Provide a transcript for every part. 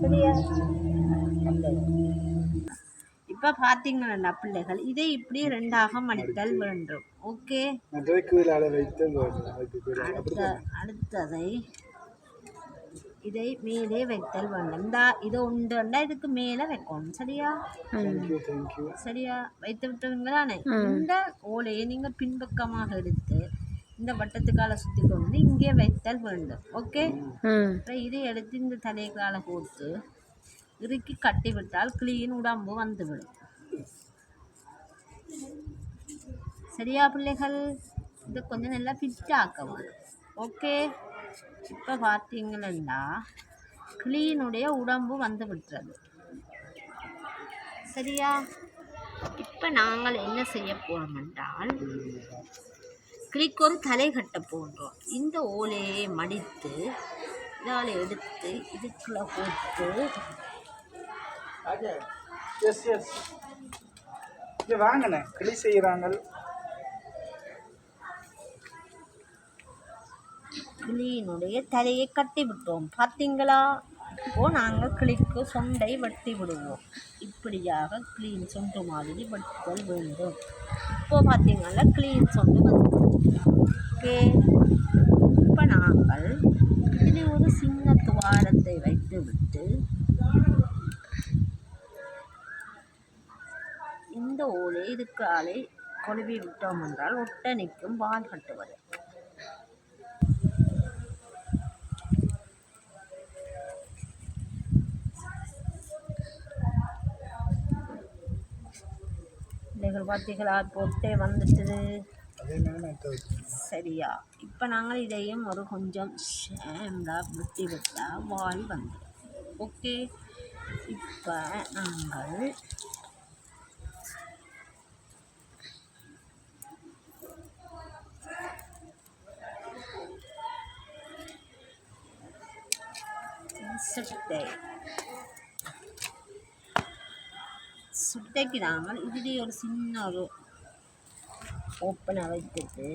சரியா இப்போ பார்த்தீங்கன்னா பிள்ளைகள் இதை இப்படி ரெண்டாக மடித்தல் வேண்டும். ஓகே? அடுத்த அடுத்ததை இதை மேலே வைத்தல் வேண்டும். இந்த இது உண்டுண்டா இதுக்கு மேலே வைக்கணும் சரியா? சரியா? வைத்து விட்டுவீங்களானே இந்த ஓலையை நீங்கள் பின்பக்கமாக எடுத்து இந்த வட்டத்துக்கால சுற்றி கொண்டு இங்கே வைத்தல் வேண்டும். ஓகே இதை எடுத்து இந்த தலைக்கால போட்டு இறுக்கி கட்டி விட்டால் கிளியின் உடம்பு வந்துவிடும். சரியா பிள்ளைகள்? இதை கொஞ்சம் நல்லா ஃபிட் ஆக்கவும் ஓகே இப்போ பார்த்தீங்கன்னா கிளியினுடைய உடம்பு வந்து விட்டுறது சரியா? இப்போ நாங்கள் என்ன செய்ய போகிறோம் என்றால் கிளிக்கு ஒரு தலை கட்ட போன்றோம். இந்த ஓலையை மடித்து இதால் எடுத்து இதுக்குள்ள போட்டு. எஸ் எஸ் வாங்கண்ணே கிளி செய்கிறாங்க கிளியினுடைய தலையை கட்டி விட்டோம். பார்த்தீங்களா? அப்போ நாங்கள் கிளிக்கு சொண்டை வெட்டி விடுவோம். இப்படியாக கிளீன் சொண்டு மாதிரி வெட்டுதல் வேண்டும். இப்போ பார்த்தீங்கன்னா கிளீன் சொண்டு வந்து ஓகே இப்போ நாங்கள் இதில் ஒரு சின்ன துவாரத்தை வைத்து விட்டு இந்த ஓலை இதுக்கு ஆளை கொழுவி விட்டோம் என்றால் ஒட்டனைக்கும் வால் கட்டுவது. பிள்ளைகள் பார்த்தீங்களா பொட்டே வந்துட்டுது சரியா. இப்போ நாங்கள் இதையும் ஒரு கொஞ்சம் ஷேம்டாக வெட்டி விட்டால் வால் வந்துடும் ஓகே. இப்போ நாங்கள் சுட்டை சுட்டைக்கிடாமல் நாங்கள் இதிலே ஒரு சின்ன ஒரு ஓப்பனை வைத்துட்டு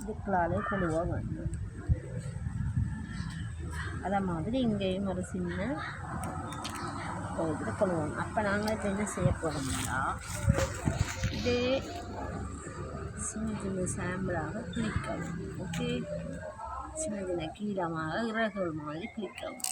இதுக்குள்ளாலே கொழுவ வேண்டும். அதே மாதிரி இங்கேயும் ஒரு சின்ன இதில் கொள்வோம் அப்போ நாங்கள் இப்போ என்ன செய்ய போகிறோம்னா இதே சின்ன சின்ன சாம்பிளாக கிளிக்கவும் ஓகே சின்ன சின்ன கீழமாக இறகுகள் மாதிரி கிளிக்கவும்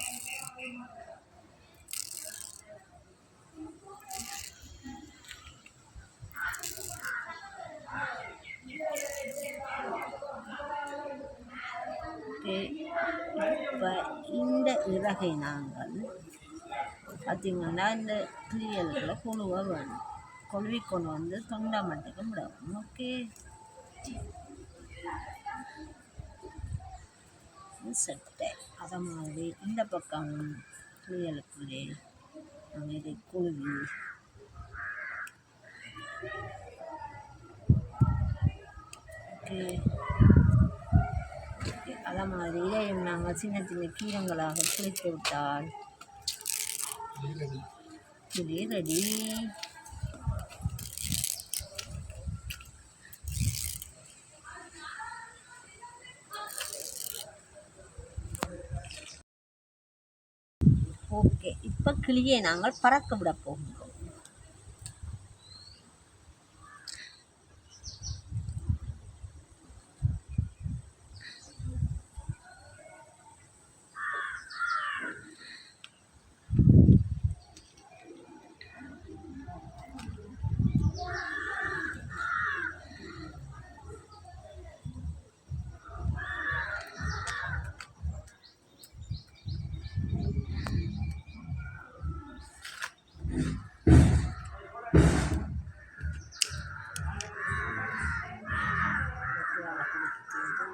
இப்போ இந்த இறகை நாங்கள் பார்த்திங்கன்னா இந்த கிளியல்களை குழுவ வேணும் குழுவி கொண்டு வந்து தொண்டை மட்டுக்கு விடணும். ஓகே? சட்டை அதை மாதிரி இந்த பக்கம் கிளியலுக்குள்ளே நாங்கள் இதை குழுவி. ஓகே? அதே மாதிரி இதையும் நாங்கள் சின்ன சின்ன கீரங்களாக குளித்து விட்டால் கிளி ரெடி ஓகே இப்போ கிளியை நாங்கள் பறக்க விட போகணும்